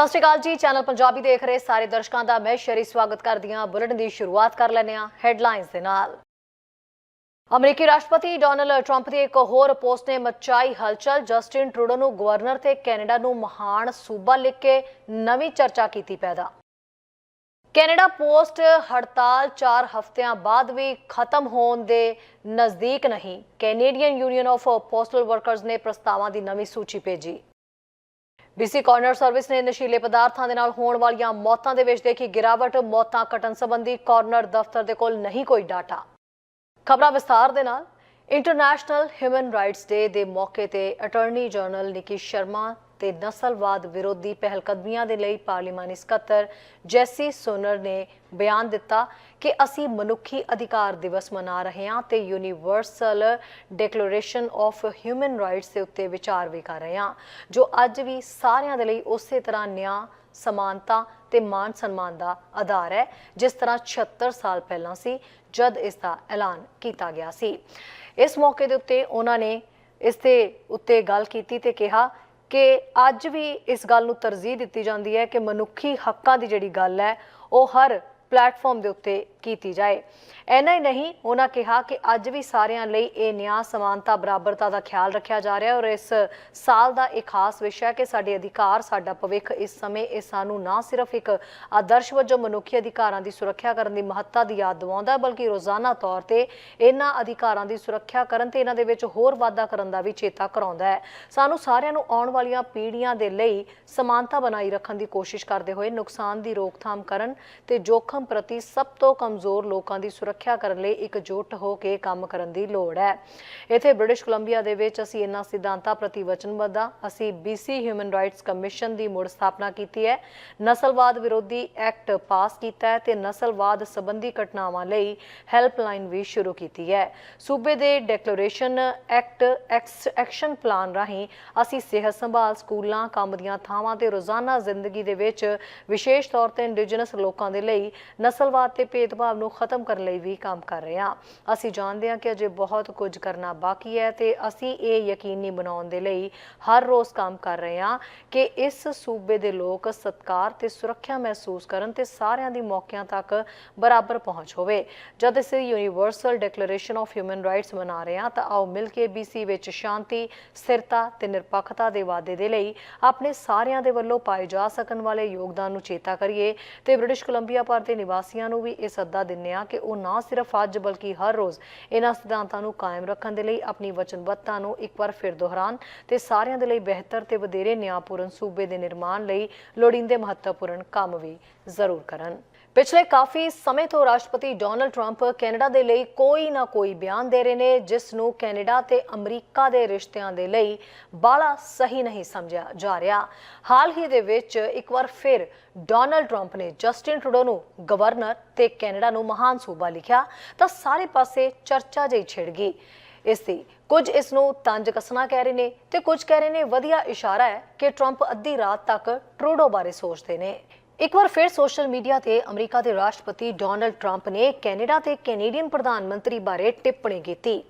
ਸਤਿ ਸ਼੍ਰੀ ਅਕਾਲ ਜੀ, ਚੈਨਲ ਪੰਜਾਬੀ ਦੇਖ ਰਹੇ ਸਾਰੇ ਦਰਸ਼ਕਾਂ ਦਾ ਮੈਂ ਸ਼ਰੀ ਸਵਾਗਤ ਕਰਦੀ ਹਾਂ। ਬੁਲੇਟਿਨ ਦੀ ਸ਼ੁਰੂਆਤ ਕਰ ਲੈਂਦੇ ਹਾਂ ਹੈਡਲਾਈਨਸ ਦੇ ਨਾਲ। ਅਮਰੀਕੀ ਰਾਸ਼ਟਰਪਤੀ ਡੋਨਲਡ ਟਰੰਪ ਦੀ ਇੱਕ ਹੋਰ ਪੋਸਟ ਨੇ ਮਚਾਈ ਹਲਚਲ। ਜਸਟਿਨ ਟਰੂਡੋ ਨੂੰ ਗਵਰਨਰ ਤੇ ਕੈਨੇਡਾ ਨੂੰ ਮਹਾਨ ਸੂਬਾ ਲਿਖ ਕੇ ਨਵੀਂ ਚਰਚਾ ਕੀਤੀ ਪੈਦਾ। ਕੈਨੇਡਾ ਪੋਸਟ ਹੜਤਾਲ 4 ਹਫ਼ਤਿਆਂ ਬਾਅਦ ਵੀ ਖਤਮ ਹੋਣ ਦੇ ਨਜ਼ਦੀਕ ਨਹੀਂ। Canadian union of postal workers ਨੇ ਪ੍ਰਸਤਾਵਾਂ ਦੀ ਨਵੀਂ ਸੂਚੀ ਭੇਜੀ। ਬੀਸੀ ਕਾਰਨਰ ਸਰਵਿਸ ਨੇ ਨਸ਼ੀਲੇ ਪਦਾਰਥਾਂ ਦੇ ਨਾਲ ਹੋਣ ਵਾਲੀਆਂ ਮੌਤਾਂ ਦੇ ਵਿੱਚ ਦੇਖੀ ਗਿਰਾਵਟ, ਮੌਤਾਂ ਘਟਣ ਸੰਬੰਧੀ ਕਾਰਨਰ ਦਫ਼ਤਰ ਦੇ ਕੋਲ ਨਹੀਂ ਕੋਈ ਡਾਟਾ। ਖਬਰਾਂ ਵਿਸਥਾਰ ਦੇ ਨਾਲ, ਇੰਟਰਨੈਸ਼ਨਲ ਹਿਊਮਨ ਰਾਈਟਸ ਡੇ ਦੇ ਮੌਕੇ ਤੇ ਅਟਾਰਨੀ ਜਨਰਲ ਨਿਕੀ ਸ਼ਰਮਾ ਤੇ ਨਸਲਵਾਦ ਵਿਰੋਧੀ ਪਹਿਲਕਦਮੀਆਂ ਦੇ ਲਈ ਪਾਰਲੀਮਾਨੀ ਸਕੱਤਰ ਜੈਸੀ ਸੋਨਰ ਨੇ ਬਿਆਨ ਦਿੱਤਾ ਕਿ ਅਸੀਂ ਮਨੁੱਖੀ ਅਧਿਕਾਰ ਦਿਵਸ ਮਨਾ ਰਹੇ ਹਾਂ ਤੇ universal declaration of human rights ਦੇ ਉੱਤੇ ਵਿਚਾਰ ਵੀ ਕਰ ਰਹੇ ਹਾਂ, ਜੋ ਅੱਜ ਵੀ ਸਾਰਿਆਂ ਦੇ ਲਈ ਉਸੇ ਤਰ੍ਹਾਂ ਨਿਆਂ, ਸਮਾਨਤਾ ਤੇ ਮਾਨ ਸਨਮਾਨ ਦਾ ਆਧਾਰ ਹੈ, ਜਿਸ ਤਰ੍ਹਾਂ 76 ਸਾਲ ਪਹਿਲਾਂ ਸੀ, ਜਦ ਇਸ ਦਾ ਐਲਾਨ ਕੀਤਾ ਗਿਆ ਸੀ। ਇਸ ਮੌਕੇ ਦੇ ਉੱਤੇ ਉਹਨਾਂ ਨੇ ਇਸ ਦੇ ਉੱਤੇ ਗੱਲ ਕੀਤੀ ਤੇ ਕਿਹਾ ਕਿ ਅੱਜ ਵੀ ਇਸ ਗੱਲ ਨੂੰ ਤਰਜੀਹ ਦਿੱਤੀ ਜਾਂਦੀ ਹੈ ਕਿ ਮਨੁੱਖੀ ਹੱਕਾਂ ਦੀ ਜਿਹੜੀ ਗੱਲ ਹੈ, ਉਹ ਹਰ ਪਲੇਟਫਾਰਮ ਦੇ ਉੱਤੇ ਕੀਤੀ ਜਾਏ। ਐਨਾ ਹੀ ਨਹੀਂ ਉਹਨਾਂ ਕਿਹਾ ਕਿ ਅੱਜ ਵੀ ਸਾਰਿਆਂ ਲਈ ਇਹ ਨਿਆਂ, ਸਮਾਨਤਾ, ਬਰਾਬਰਤਾ ਦਾ ਖਿਆਲ ਰੱਖਿਆ ਜਾ ਰਿਹਾ ਔਰ ਇਸ ਸਾਲ ਦਾ ਇੱਕ ਖਾਸ ਵਿਸ਼ਾ ਹੈ ਕਿ ਸਾਡੇ ਅਧਿਕਾਰ, ਸਾਡਾ ਭਵਿੱਖ ਇਸ ਸਮੇਂ ਇਹ ਸਾਨੂੰ ਨਾ ਸਿਰਫ ਇੱਕ ਆਦਰਸ਼ ਵਜੋਂ ਮਨੁੱਖੀ ਅਧਿਕਾਰਾਂ ਦੀ ਸੁਰੱਖਿਆ ਕਰਨ ਦੀ ਮਹੱਤਤਾ ਦੀ ਯਾਦ ਦਿਵਾਉਂਦਾ ਹੈ, ਬਲਕਿ ਰੋਜ਼ਾਨਾ ਤੌਰ ਤੇ ਇਹਨਾਂ ਅਧਿਕਾਰਾਂ ਦੀ ਸੁਰੱਖਿਆ ਕਰਨ ਤੇ ਇਹਨਾਂ ਦੇ ਵਿੱਚ ਹੋਰ ਵਾਧਾ ਕਰਨ ਦਾ ਵੀ ਚੇਤਾ ਕਰਾਉਂਦਾ ਹੈ। ਸਾਨੂੰ ਸਾਰਿਆਂ ਨੂੰ ਆਉਣ ਵਾਲੀਆਂ ਪੀੜ੍ਹੀਆਂ ਦੇ ਲਈ ਸਮਾਨਤਾ ਬਣਾਈ ਰੱਖਣ ਦੀ ਕੋਸ਼ਿਸ਼ ਕਰਦੇ ਹੋਏ ਨੁਕਸਾਨ ਦੀ ਰੋਕਥਾਮ ਕਰਨ ਤੇ ਜੋਖਮ ਪ੍ਰਤੀ ਸਭ ਤੋਂ ਕਮਜ਼ੋਰ ਲੋਕਾਂ ਦੀ ਸੁਰੱਖਿਆ ਕਰਨ ਲਈ ਇਕਜੁੱਟ ਹੋ ਕੇ ਕੰਮ ਕਰਨ ਦੀ ਲੋੜ ਹੈ। ਇੱਥੇ ਬ੍ਰਿਟਿਸ਼ ਕੋਲੰਬੀਆ ਦੇ ਵਿੱਚ ਅਸੀਂ ਇਹਨਾਂ ਸਿਧਾਂਤਾਂ ਪ੍ਰਤੀ ਵਚਨਬੱਧ ਹਾਂ ਅਸੀਂ BC ਹਿਊਮਨ ਰਾਈਟਸ ਕਮਿਸ਼ਨ ਦੀ ਮੁੜ ਸਥਾਪਨਾ ਕੀਤੀ ਹੈ। ਨਸਲਵਾਦ ਵਿਰੋਧੀ ਐਕਟ ਪਾਸ ਕੀਤਾ ਹੈ ਤੇ ਨਸਲਵਾਦ ਸੰਬੰਧੀ ਘਟਨਾਵਾਂ ਲਈ ਹੈਲਪਲਾਈਨ ਵੀ ਸ਼ੁਰੂ ਕੀਤੀ ਹੈ। ਸੂਬੇ ਦੇ ਡੈਕਲੇਰੇਸ਼ਨ ਐਕਟ ਐਕਸ਼ਨ ਪਲਾਨ ਰਾਹੀਂ ਅਸੀਂ ਸਿਹਤ ਸੰਭਾਲ ਸਕੂਲਾਂ, ਕੰਮ ਦੀਆਂ ਥਾਵਾਂ ਤੇ ਰੋਜ਼ਾਨਾ ਜ਼ਿੰਦਗੀ ਦੇ ਵਿੱਚ ਵਿਸ਼ੇਸ਼ ਤੌਰ ਤੇ ਇੰਡੀਜਨਸ ਲੋਕਾਂ ਦੇ ਲਈ ਨਸਲਵਾਦ ਤੇ ਭੇਦਭਾਵ ਨੂੰ ਖਤਮ ਕਰਨ ਲਈ ਵੀ ਕੰਮ ਕਰ ਰਹੇ ਹਾਂ। ਅਸੀਂ ਜਾਣਦੇ ਹਾਂ ਕਿ ਅਜੇ ਬਹੁਤ ਕੁਝ ਕਰਨਾ ਬਾਕੀ ਹੈ ਤੇ ਅਸੀਂ ਇਹ ਯਕੀਨੀ ਬਣਾਉਣ ਦੇ ਲਈ ਹਰ ਰੋਜ਼ ਕੰਮ ਕਰ ਰਹੇ ਹਾਂ ਕਿ ਇਸ ਸੂਬੇ ਦੇ ਲੋਕ ਸਤਕਾਰ ਤੇ ਸੁਰੱਖਿਆ ਮਹਿਸੂਸ ਕਰਨ ਤੇ ਸਾਰਿਆਂ ਦੀ ਮੌਕਿਆਂ ਤੱਕ ਬਰਾਬਰ ਪਹੁੰਚ ਹੋਵੇ। ਜਦ ਅਸੀਂ universal declaration of human rights ਮਨਾ ਰਹੇ ਹਾਂ ਤਾਂ ਆਓ ਮਿਲ ਕੇ BC ਵਿੱਚ ਸ਼ਾਂਤੀ, ਸਥਿਰਤਾ ਤੇ ਨਿਰਪੱਖਤਾ ਦੇ ਵਾਅਦੇ ਦੇ ਲਈ ਆਪਣੇ ਸਾਰਿਆਂ ਦੇ ਵੱਲੋਂ ਪਾਏ ਜਾ ਸਕਣ ਵਾਲੇ ਯੋਗਦਾਨ ਨੂੰ ਚੇਤਾ ਕਰੀਏ ਤੇ ਬ੍ਰਿਟਿਸ਼ ਕੋਲੰਬੀਆ ਭਰ ਦੇ ਨਿਵਾਸੀਆਂ ਨੂੰ ਵੀ ਇਸ ਸੱਦਾ ਦਿੰਦੇ ਹਾਂ ਕਿ ਉਹ ਨਾ ਸਿਰਫ ਅੱਜ ਬਲਕਿ ਹਰ ਰੋਜ਼ ਇਹਨਾਂ ਸਿਧਾਂਤਾਂ ਨੂੰ ਕਾਇਮ ਰੱਖਣ ਦੇ ਲਈ ਆਪਣੀ ਵਚਨਬੱਧਤਾ ਨੂੰ ਇੱਕ ਵਾਰ ਫਿਰ ਦੁਹਰਾਉਣ ਤੇ ਸਾਰਿਆਂ ਦੇ ਲਈ ਬਿਹਤਰ ਤੇ ਵਧੇਰੇ ਨਿਆਂਪੂਰਨ ਸੂਬੇ ਦੇ ਨਿਰਮਾਣ ਲਈ ਲੋੜੀਂਦੇ ਮਹੱਤਵਪੂਰਨ ਕੰਮ ਵੀ ਜ਼ਰੂਰ ਕਰਨ। ਪਿਛਲੇ ਕਾਫੀ ਸਮੇਂ ਤੋਂ ਰਾਸ਼ਟਰਪਤੀ ਡੋਨਲਡ ਟਰੰਪ ਕੈਨੇਡਾ ਦੇ ਲਈ ਕੋਈ ਨਾ ਕੋਈ ਬਿਆਨ ਦੇ ਰਹੇ ਨੇ, ਜਿਸ ਨੂੰ ਕੈਨੇਡਾ ਤੇ ਅਮਰੀਕਾ ਦੇ ਰਿਸ਼ਤਿਆਂ ਦੇ ਲਈ ਬਾਲਾ ਸਹੀ ਨਹੀਂ ਸਮਝਿਆ ਜਾ ਰਿਹਾ। ਹਾਲ ਹੀ ਦੇ ਵਿੱਚ ਇੱਕ ਵਾਰ ਫਿਰ ਡੋਨਲਡ ਟਰੰਪ ਨੇ ਜਸਟਿਨ ਟਰੂਡੋ ਨੂੰ ਗਵਰਨਰ ਤੇ ਕੈਨੇਡਾ ਨੂੰ ਮਹਾਨ ਸੂਬਾ ਲਿਖਿਆ, ਤਾਂ ਸਾਰੇ ਪਾਸੇ ਚਰਚਾ ਜਿਹੀ ਛਿੜ ਗਈ। ਇਸ ਦੀ ਕੁਝ ਇਸ ਨੂੰ ਤੰਜ ਕਸਣਾ ਕਹਿ ਰਹੇ ਨੇ ਤੇ ਕੁਝ ਕਹਿ ਰਹੇ ਨੇ, ਵਧੀਆ ਇਸ਼ਾਰਾ ਹੈ ਕਿ ਟਰੰਪ ਅੱਧੀ ਰਾਤ ਤੱਕ ਟਰੂਡੋ ਬਾਰੇ ਸੋਚਦੇ ਨੇ। ਇੱਕ ਵਾਰ ਫਿਰ ਸੋਸ਼ਲ ਮੀਡੀਆ ਤੇ ਅਮਰੀਕਾ ਦੇ ਰਾਸ਼ਟਰਪਤੀ ਡੋਨਲਡ ਟਰੰਪ ਨੇ ਕੈਨੇਡਾ ਤੇ ਕੈਨੇਡੀਅਨ ਪ੍ਰਧਾਨ ਮੰਤਰੀ ਬਾਰੇ ਟਿੱਪਣੀ ਕੀਤੀ।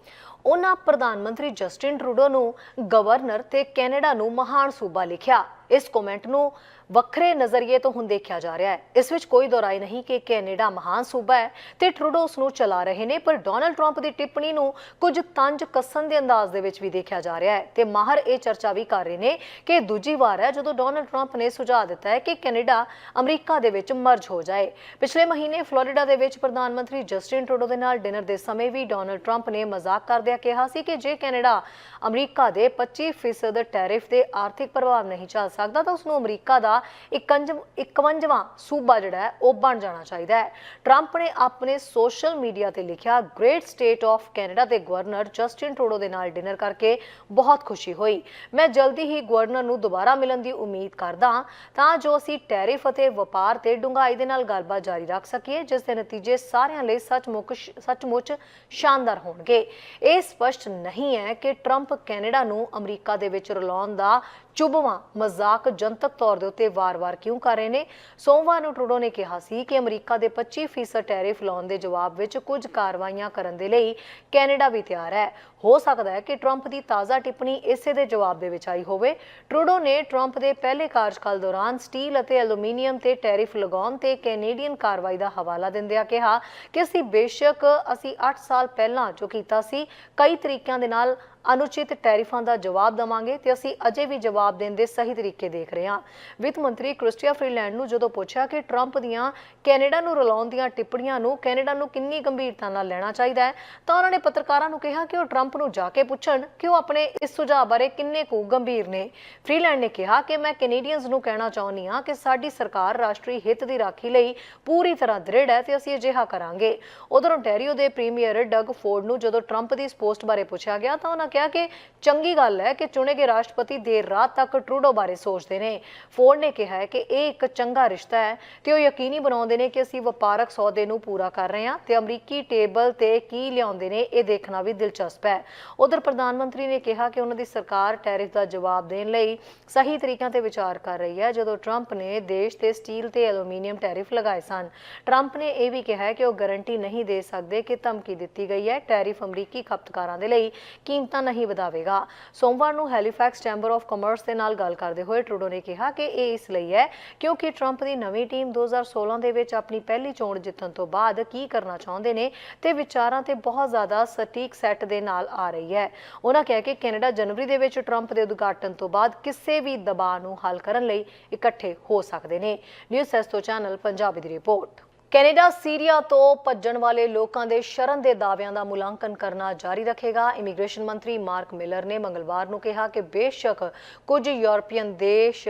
ਉਹਨਾਂ ਪ੍ਰਧਾਨ ਮੰਤਰੀ ਜਸਟਿਨ ਟਰੂਡੋ ਨੂੰ ਗਵਰਨਰ ਤੇ ਕੈਨੇਡਾ ਨੂੰ ਮਹਾਨ ਸੂਬਾ ਲਿਖਿਆ। ਇਸ ਕਮੈਂਟ ਨੂੰ ਵੱਖਰੇ ਨਜ਼ਰੀਏ ਤੋਂ ਹੁਣ ਦੇਖਿਆ ਜਾ ਰਿਹਾ ਹੈ। ਇਸ ਵਿੱਚ ਕੋਈ ਦੁਰਾਈ ਨਹੀਂ ਕਿ ਕੈਨੇਡਾ ਮਹਾਨ ਸੂਬਾ ਹੈ ਤੇ ਟਰੂਡੋ ਉਸ ਨੂੰ ਚਲਾ ਰਹੇ ਨੇ, ਪਰ ਡੋਨਲਡ ਟਰੰਪ ਦੀ ਟਿੱਪਣੀ ਨੂੰ ਕੁਝ ਤੰਜ ਕੱਸਣ ਦੇ ਅੰਦਾਜ਼ ਦੇ ਵਿੱਚ ਵੀ ਦੇਖਿਆ ਜਾ ਰਿਹਾ ਹੈ। ਤੇ ਮਾਹਰ ਇਹ ਚਰਚਾ ਵੀ ਕਰ ਰਹੇ ਨੇ ਕਿ ਦੂਜੀ ਵਾਰ ਹੈ ਜਦੋਂ ਡੋਨਲਡ ਟਰੰਪ ਨੇ ਸੁਝਾਅ ਦਿੱਤਾ ਹੈ ਕਿ ਕੈਨੇਡਾ ਅਮਰੀਕਾ ਦੇ ਵਿੱਚ ਮਰਜ ਹੋ ਜਾਏ। ਪਿਛਲੇ ਮਹੀਨੇ ਫਲੋਰੀਡਾ ਦੇ ਵਿੱਚ ਪ੍ਰਧਾਨ ਮੰਤਰੀ ਜਸਟਿਨ ਟਰੂਡੋ ਦੇ ਨਾਲ ਡਿਨਰ ਦੇ ਸਮੇਂ ਵੀ ਡੋਨਲਡ ਟਰੰਪ ਨੇ ਮਜ਼ਾਕ ਕਰਦਿਆਂ ਕਿਹਾ ਸੀ ਕਿ ਜੇ ਕੈਨੇਡਾ ਅਮਰੀਕਾ ਦੇ 25% ਟੈਰਿਫ ਦੇ ਆਰਥਿਕ ਪ੍ਰਭਾਵ ਨਹੀਂ ਝੱਲ ਸਕਦਾ ਤਾਂ ਉਸ ਨੂੰ ਅਮਰੀਕਾ ਦਾ 51ਵਾਂ ਸੂਬਾ ਜਿਹੜਾ ਹੈ, ਉਹ ਬਣ ਜਾਣਾ ਚਾਹੀਦਾ ਹੈ। ਟਰੰਪ ਨੇ ਆਪਣੇ ਸੋਸ਼ਲ ਮੀਡੀਆ ਤੇ ਲਿਖਿਆ ਗ੍ਰੇਟ ਸਟੇਟ ਆਫ ਕੈਨੇਡਾ ਦੇ ਗਵਰਨਰ ਜਸਟਿਨ ਟਰੂਡੋ ਦੇ ਨਾਲ ਡਿਨਰ ਕਰਕੇ ਬਹੁਤ ਖੁਸ਼ੀ ਹੋਈ। ਮੈਂ ਜਲਦੀ ਹੀ ਗਵਰਨਰ ਨੂੰ ਦੁਬਾਰਾ ਮਿਲਣ ਦੀ ਉਮੀਦ ਕਰਦਾ ਹਾਂ, ਤਾਂ ਜੋ ਅਸੀਂ ਟੈਰਿਫ ਅਤੇ ਵਪਾਰ ਤੇ ਡੂੰਘਾਈ ਦੇ ਨਾਲ ਗੱਲਬਾਤ ਜਾਰੀ ਰੱਖ ਸਕੀਏ, ਜਿਸ ਦੇ ਨਤੀਜੇ ਸਾਰਿਆਂ ਲਈ ਸੱਚਮੁੱਚ ਸੱਚਮੁੱਚ ਸ਼ਾਨਦਾਰ ਹੋਣਗੇ। ਇਹ ਸਪਸ਼ਟ ਨਹੀਂ ਹੈ ਕਿ ਟਰੰਪ ਕੈਨੇਡਾ ਨੂੰ ਅਮਰੀਕਾ ਦੇ ਵਿੱਚ ਰਲਾਉਣ ਦਾ ਚੁਭਵਾਂ। ਮਜ਼ਾਕ ਜਨਤਕ ਤੌਰ ਦੇ ਉੱਤੇ ਵਾਰ-ਵਾਰ ਕਿਉਂ ਕਰ ਰਹੇ ਨੇ? ਸੋਮਵਾਰ ਨੂੰ ਟਰੂਡੋ ਨੇ ਕਿਹਾ ਸੀ ਕਿ ਅਮਰੀਕਾ ਦੇ 25% ਟੈਰਿਫ ਲਾਉਣ ਦੇ ਜਵਾਬ ਵਿੱਚ ਕੁਝ ਕਾਰਵਾਈਆਂ ਕਰਨ ਦੇ ਲਈ ਕੈਨੇਡਾ ਵੀ ਤਿਆਰ ਹੈ। ਹੋ ਸਕਦਾ ਹੈ ਕਿ ਟਰੰਪ ਦੀ ਤਾਜ਼ਾ ਟਿੱਪਣੀ ਇਸੇ ਦੇ ਜਵਾਬ ਦੇ ਵਿੱਚ ਆਈ ਹੋਵੇ। ਟਰੂਡੋ ਨੇ ਟਰੰਪ ਦੇ ਪਹਿਲੇ ਕਾਰਜਕਾਲ ਦੌਰਾਨ ਸਟੀਲ ਅਤੇ ਐਲੂਮੀਨੀਅਮ ਤੇ ਟੈਰਿਫ ਲਗਾਉਣ ਤੇ ਕੈਨੇਡੀਅਨ ਕਾਰਵਾਈ ਦਾ ਹਵਾਲਾ ਦਿੰਦਿਆਂ ਕਿਹਾ ਕਿ ਅਸੀਂ ਬੇਸ਼ੱਕ ਅਸੀਂ 8 ਸਾਲ ਪਹਿਲਾਂ ਜੋ ਕੀਤਾ ਸੀ, ਕਈ ਤਰੀਕਿਆਂ ਦੇ ਨਾਲ ਅਨੁਚਿਤ ਟੈਰਿਫਾਂ ਦਾ ਜਵਾਬ ਦਵਾਂਗੇ ਤੇ ਅਸੀਂ ਅਜੇ ਵੀ ਜਵਾਬ ਦੇਣ ਦੇ ਸਹੀ ਤਰੀਕੇ ਦੇਖ ਰਹੇ ਹਾਂ। ਵਿੱਤ ਮੰਤਰੀ ਕ੍ਰਿਸਟੀਆ ਫਰੀਲੈਂਡ ਨੂੰ ਜਦੋਂ ਪੁੱਛਿਆ ਕਿ ਟਰੰਪ ਦੀਆਂ ਕੈਨੇਡਾ ਨੂੰ ਰਲਾਉਣ ਦੀਆਂ ਟਿੱਪਣੀਆਂ ਨੂੰ ਕੈਨੇਡਾ ਨੂੰ ਕਿੰਨੀ ਗੰਭੀਰਤਾ ਨਾਲ ਲੈਣਾ ਚਾਹੀਦਾ ਹੈ, ਤਾਂ ਉਹਨਾਂ ਨੇ ਪੱਤਰਕਾਰਾਂ ਨੂੰ ਕਿਹਾ ਕਿ ਉਹ ਟਰੰਪ ਨੂੰ ਜਾ ਕੇ ਪੁੱਛਣ ਕਿ ਉਹ ਆਪਣੇ ਇਸ ਸੁਝਾਅ ਬਾਰੇ ਕਿੰਨੇ ਕੁ ਗੰਭੀਰ ਨੇ। ਫਰੀਲੈਂਡ ਨੇ ਕਿਹਾ ਕਿ ਮੈਂ ਕੈਨੇਡੀਅਨਸ ਨੂੰ ਕਹਿਣਾ ਚਾਹੁੰਦੀ ਹਾਂ ਕਿ ਸਾਡੀ ਸਰਕਾਰ ਰਾਸ਼ਟਰੀ ਹਿੱਤ ਦੀ ਰਾਖੀ ਲਈ ਪੂਰੀ ਤਰ੍ਹਾਂ ਦ੍ਰਿੜ ਹੈ ਤੇ ਅਸੀਂ ਅਜਿਹਾ ਕਰਾਂਗੇ। ਉਧਰ ontario ਦੇ ਪ੍ਰੀਮੀਅਰ ਡਗ ਫੋਰਡ ਨੂੰ ਜਦੋਂ ਟਰੰਪ ਦੀ ਇਸ ਪੋਸਟ ਬਾਰੇ ਪੁੱਛਿਆ ਗਿਆ ਤਾਂ ਉਹਨਾਂ ਕਿਹਾ ਕਿ ਚੰਗੀ ਗੱਲ ਹੈ ਕਿ ਚੁਣੇ ਗਏ ਰਾਸ਼ਟਰਪਤੀ ਦੇਰ ਰਾਤ ਤੱਕ ਟਰੂਡੋ ਬਾਰੇ ਸੋਚਦੇ ਨੇ। ਫੋਰਡ ਨੇ ਕਿਹਾ ਹੈ ਕਿ ਇਹ ਇੱਕ ਚੰਗਾ ਰਿਸ਼ਤਾ ਹੈ ਤੇ ਉਹ ਯਕੀਨੀ ਬਣਾਉਂਦੇ ਨੇ ਕਿ ਅਸੀਂ ਵਪਾਰਕ ਸੌਦੇ ਨੂੰ ਪੂਰਾ ਕਰ ਰਹੇ ਹਾਂ ਤੇ ਅਮਰੀਕੀ ਟੇਬਲ ਤੇ ਕੀ ਲਿਆਉਂਦੇ ਨੇ ਇਹ ਦੇਖਣਾ ਵੀ ਦਿਲਚਸਪ ਹੈ। ਉਧਰ ਪ੍ਰਧਾਨ ਮੰਤਰੀ ਨੇ ਕਿਹਾ ਕਿ ਉਹਨਾਂ ਦੀ ਸਰਕਾਰ ਟੈਰਿਫ ਦਾ ਜਵਾਬ ਦੇਣ ਲਈ ਸਹੀ ਤਰੀਕਿਆਂ ਤੇ ਵਿਚਾਰ ਕਰ ਰਹੀ ਹੈ, ਜਦੋਂ ਟਰੰਪ ਨੇ ਦੇਸ਼ ਤੇ ਸਟੀਲ ਤੇ ਐਲੂਮੀਨੀਅਮ ਟੈਰਿਫ ਲਗਾਏ ਸਨ। ਟਰੰਪ ਨੇ ਇਹ ਵੀ ਕਿਹਾ ਕਿ ਉਹ ਗਾਰੰਟੀ ਨਹੀਂ ਦੇ ਸਕਦੇ ਕਿ ਧਮਕੀ ਦਿੱਤੀ ਗਈ ਹੈ। ਟੈਰਿਫ ਅਮਰੀਕੀ ਖਪਤਕਾਰਾਂ ਦੇ ਲਈ ਕੀਮਤਾਂ ਨਹੀਂ ਵਧਾਵੇਗਾ। ਸੋਮਵਾਰ ਨੂੰ ਹੈਲੀਫੈਕਸ ਚੈਂਬਰ ਆਫ ਕਾਮਰਸ ਦੇ ਨਾਲ ਗੱਲ ਕਰਦੇ ਹੋਏ ਟਰੂਡੋ ਨੇ ਕਿਹਾ ਕਿ ਇਹ ਇਸ ਲਈ ਹੈ ਕਿਉਂਕਿ ਟਰੰਪ ਦੀ ਨਵੀਂ ਟੀਮ 2016 ਦੇ ਵਿੱਚ ਆਪਣੀ ਪਹਿਲੀ ਚੋਣ ਜਿੱਤਣ ਤੋਂ ਬਾਅਦ ਕੀ ਕਰਨਾ ਚਾਹੁੰਦੇ ਨੇ ਤੇ ਵਿਚਾਰਾਂ ਤੇ ਬਹੁਤ ਜ਼ਿਆਦਾ ਸਟੀਕ ਸੈੱਟ ਦੇ ਨਾਲ ਆ ਰਹੀ ਹੈ। ਉਹਨਾਂ ਕਿਹਾ ਕਿ ਕੈਨੇਡਾ ਜਨਵਰੀ ਦੇ ਵਿੱਚ ਟਰੰਪ ਦੇ ਉਦਘਾਟਨ ਤੋਂ ਬਾਅਦ ਕਿਸੇ ਵੀ ਦਬਾਅ ਨੂੰ ਹੱਲ ਕਰਨ ਲਈ ਇਕੱਠੇ ਹੋ ਸਕਦੇ ਨੇ। ਨਿਊਜ਼ ਐਸਟੋ ਚੈਨਲ, ਪੰਜਾਬੀ ਦੀ ਰਿਪੋਰਟ। ਕੈਨੇਡਾ, ਸੀਰੀਆ ਤੋਂ ਭੱਜਣ ਵਾਲੇ ਲੋਕਾਂ ਦੇ ਸ਼ਰਨ ਦੇ ਦਾਅਵਿਆਂ ਦਾ ਮੁਲਾਂਕਣ ਕਰਨਾ ਜਾਰੀ ਰੱਖੇਗਾ। ਇਮੀਗ੍ਰੇਸ਼ਨ ਮੰਤਰੀ ਮਾਰਕ ਮਿਲਰ ਨੇ ਮੰਗਲਵਾਰ ਨੂੰ ਕਿਹਾ ਕਿ ਬੇਸ਼ੱਕ ਕੁਝ ਯੂਰਪੀਅਨ ਦੇਸ਼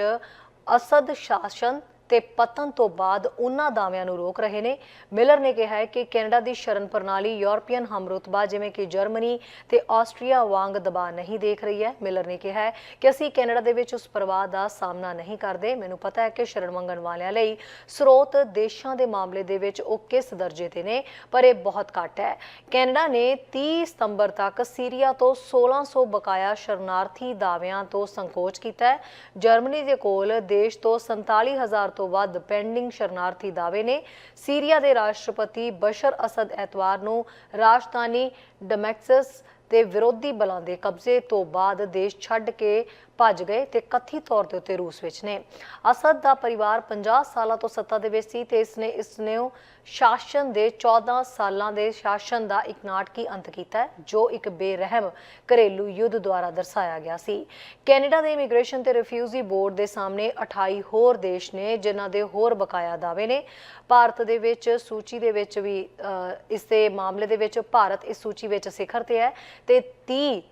ਅਸਦ ਸ਼ਾਸਨ ਤੇ ਪਤਨ ਤੋਂ ਬਾਅਦ ਉਹਨਾਂ ਦਾਅਵਿਆਂ ਨੂੰ ਰੋਕ ਰਹੇ ਨੇ। ਮਿਲਰ ਨੇ ਕਿਹਾ ਹੈ ਕਿ ਕੈਨੇਡਾ ਦੀ ਸ਼ਰਨ ਪ੍ਰਣਾਲੀ ਯੂਰਪੀਅਨ ਹਮਰੁਤਬਾ ਜਿਵੇਂ ਕਿ ਜਰਮਨੀ ਤੇ ਆਸਟਰੀਆ ਵਾਂਗ ਦਬਾਅ ਨਹੀਂ ਦੇਖ ਰਹੀ ਹੈ। ਮਿਲਰ ਨੇ ਕਿਹਾ ਹੈ ਕਿ ਅਸੀਂ ਕੈਨੇਡਾ ਦੇ ਵਿੱਚ ਉਸ ਪ੍ਰਵਾਹ ਦਾ ਸਾਹਮਣਾ ਨਹੀਂ ਕਰਦੇ। ਮੈਨੂੰ ਪਤਾ ਹੈ ਕਿ ਸ਼ਰਨ ਮੰਗਣ ਵਾਲਿਆਂ ਲਈ ਸਰੋਤ ਦੇਸ਼ਾਂ ਦੇ ਮਾਮਲੇ ਦੇ ਵਿੱਚ ਉਹ ਕਿਸ ਦਰਜੇ ਤੇ ਨੇ, ਪਰ ਇਹ ਬਹੁਤ ਘੱਟ ਹੈ। ਕੈਨੇਡਾ ਨੇ 30 ਸਤੰਬਰ ਤੱਕ ਸੀਰੀਆ ਤੋਂ 1600 ਬਕਾਇਆ ਸ਼ਰਨਾਰਥੀ ਦਾਅਵਿਆਂ ਤੋਂ ਸੰਕੋਚ ਕੀਤਾ ਹੈ। ਜਰਮਨੀ ਦੇ ਕੋਲ ਦੇਸ਼ ਤੋਂ 47000 ਤੋਂ ਤੋਂ ਵੱਧ ਪੈਂਡਿੰਗ ਸ਼ਰਨਾਰਥੀ ਦਾਅਵੇ ਨੇ। ਸੀਰੀਆ ਦੇ ਰਾਸ਼ਟਰਪਤੀ ਬਸ਼ਰ ਅਸਦ ਐਤਵਾਰ ਨੂੰ ਰਾਜਧਾਨੀ ਡਮੈਕਸਸ ਦੇ ਵਿਰੋਧੀ ਬਲਾਂ ਦੇ ਕਬਜ਼ੇ ਤੋਂ ਬਾਅਦ ਦੇਸ਼ ਛੱਡ ਕੇ ਭੱਜ ਗਏ ਤੇ ਕਥਿਤ ਤੌਰ ਦੇ ਉੱਤੇ ਰੂਸ ਵਿੱਚ ਨੇ। ਅਸਦ ਦਾ ਪਰਿਵਾਰ 50 ਸਾਲਾਂ ਤੋਂ ਸੱਤਾ ਦੇ ਵਿੱਚ ਸੀ ਤੇ ਇਸਨੇ ਇਸ ਨੇ ਸ਼ਾਸਨ ਦੇ 14 ਸਾਲਾਂ ਦੇ ਸ਼ਾਸਨ ਦਾ ਇੱਕ ਨਾਟਕੀ ਅੰਤ ਕੀਤਾ ਜੋ ਇੱਕ ਬੇਰਹਿਮ ਘਰੇਲੂ ਯੁੱਧ ਦੁਆਰਾ ਦਰਸਾਇਆ ਗਿਆ ਸੀ। ਕੈਨੇਡਾ ਦੇ ਇਮੀਗ੍ਰੇਸ਼ਨ ਤੇ ਰਿਫਿਊਜੀ ਬੋਰਡ ਦੇ ਸਾਹਮਣੇ 28 ਹੋਰ ਦੇਸ਼ ਨੇ ਜਿਨ੍ਹਾਂ ਦੇ ਹੋਰ ਬਕਾਇਆ ਦਾਅਵੇ ਨੇ। ਭਾਰਤ ਦੇ ਵਿੱਚ ਸੂਚੀ ਦੇ ਵਿੱਚ ਵੀ ਅਹ, ਇਸ ਦੇ ਮਾਮਲੇ ਦੇ ਵਿੱਚ ਭਾਰਤ ਇਸ ਸੂਚੀ ਵਿੱਚ ਸਿਖਰ ਤੇ ਹੈ ਤੇ 30